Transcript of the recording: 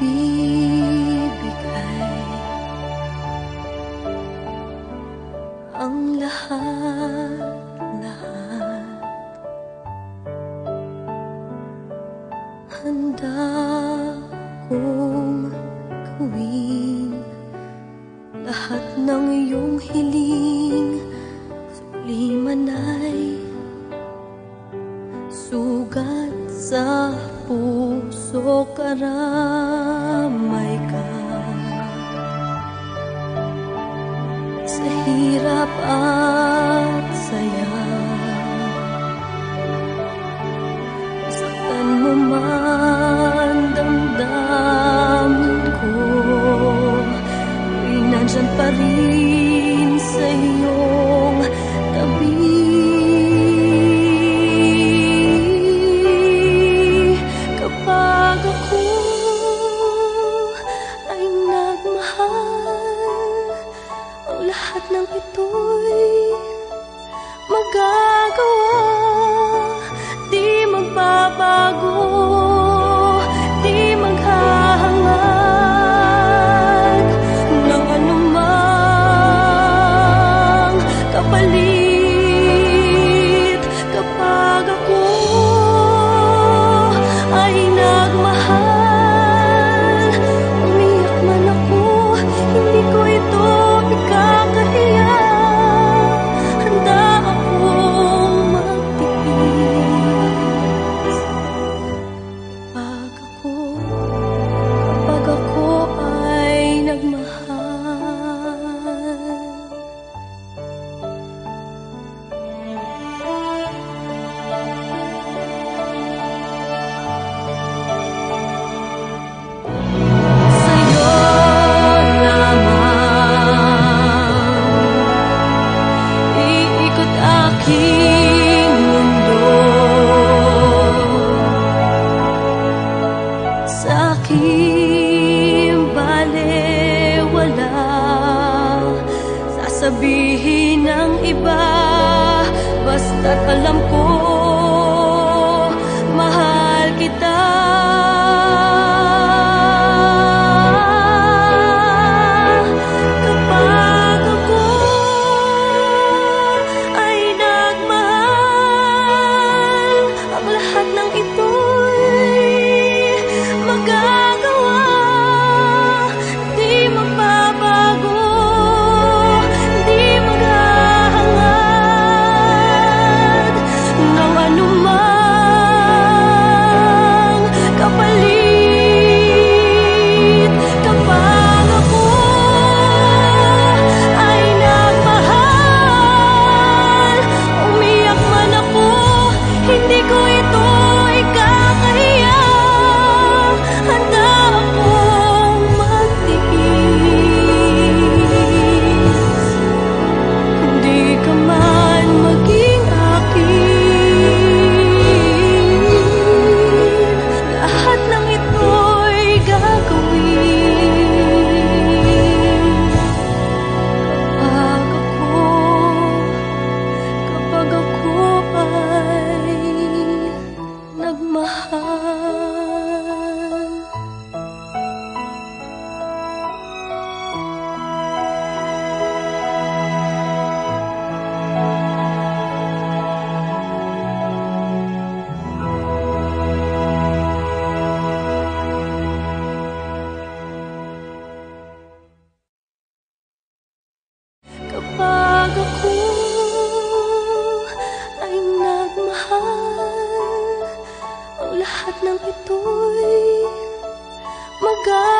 pag-ibig ang lahat. Handa kong gawin lahat ng iyong hiling suliman ay sugat sa puso karami. sarap at saya. Saktan mo man ko. Ako'y nandyan pa rin sa iyong tabi sabihin ng iba Basta't alam ko, mahal kita. God.